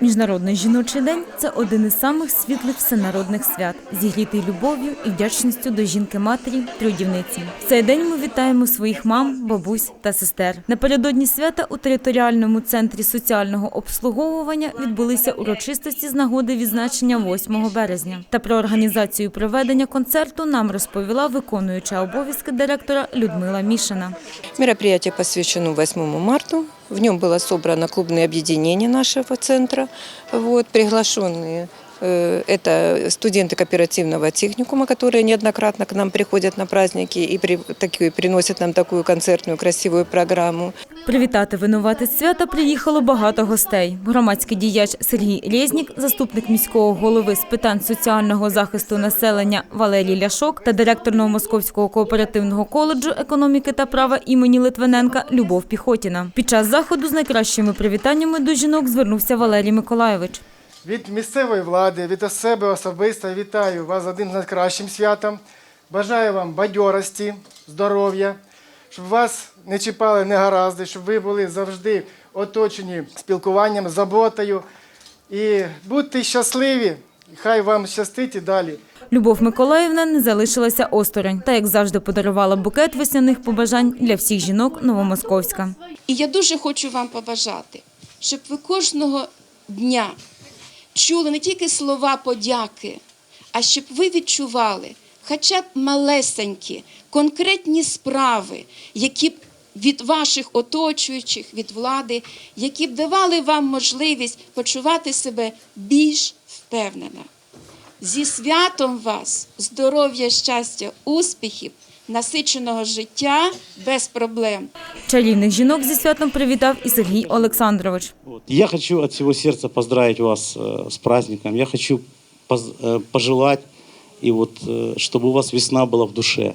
Міжнародний жіночий день це один із самих світлих всенародних свят, зігрітий любов'ю і вдячністю до жінки-матері, трудівниці. В цей день ми вітаємо своїх мам, бабусь та сестер. Напередодні свята у територіальному центрі соціального обслуговування відбулися урочистості з нагоди відзначення 8 березня. Та про організацію проведення концерту нам розповіла виконуюча обов'язки директора Людмила Мішина. Мероприятие посвящено 8 марта. В нем было собрано клубное объединение нашего центра. Вот, приглашенные э, это студенты кооперативного техникума, которые неоднократно к нам приходят на праздники и при, такие, приносят нам такую концертную красивую программу. Привітати винуватець свята приїхало багато гостей. Громадський діяч Сергій Резнік, заступник міського голови з питань соціального захисту населення Валерій Ляшок та директор Новомосковського кооперативного коледжу економіки та права імені Литвиненка Любов Піхотіна. Під час заходу з найкращими привітаннями до жінок звернувся Валерій Миколайович. Від місцевої влади, від себе особисто вітаю вас з одним з найкращим святом. Бажаю вам бадьорості, здоров'я, щоб вас не чіпали негаразди, щоб ви були завжди оточені спілкуванням, заботою. І будьте щасливі, хай вам щастить і далі. Любов Миколаївна не залишилася осторонь та, як завжди, подарувала букет весняних побажань для всіх жінок Новомосковська. І я дуже хочу вам побажати, щоб ви кожного дня чули не тільки слова подяки, а щоб ви відчували хоча б малесенькі, конкретні справи, які б від ваших оточуючих, від влади, які б давали вам можливість почувати себе більш впевнено. Зі святом вас, здоров'я, щастя, успіхів, насиченого життя без проблем. Чарівних жінок зі святом привітав і Сергій Олександрович. Вот. Я хочу от всего сердца поздравить вас э, с праздником. Я хочу поз- э, пожелать, и вот, э, чтобы у вас весна была в душе,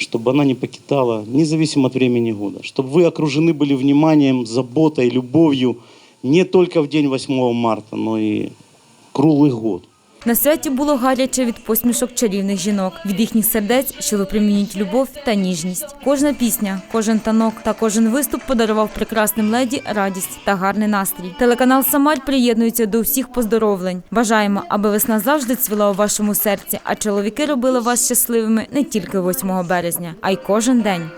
чтобы она не покидала, независимо от времени года, чтобы вы окружены были вниманием, заботой, любовью не только в день 8 марта, но и круглый год. На святі було гаряче від посмішок чарівних жінок, від їхніх сердець, що випромінюють любов та ніжність. Кожна пісня, кожен танок та кожен виступ подарував прекрасним леді радість та гарний настрій. Телеканал Самар приєднується до всіх поздоровлень. Бажаємо, аби весна завжди цвіла у вашому серці, а чоловіки робили вас щасливими не тільки 8 березня, а й кожен день.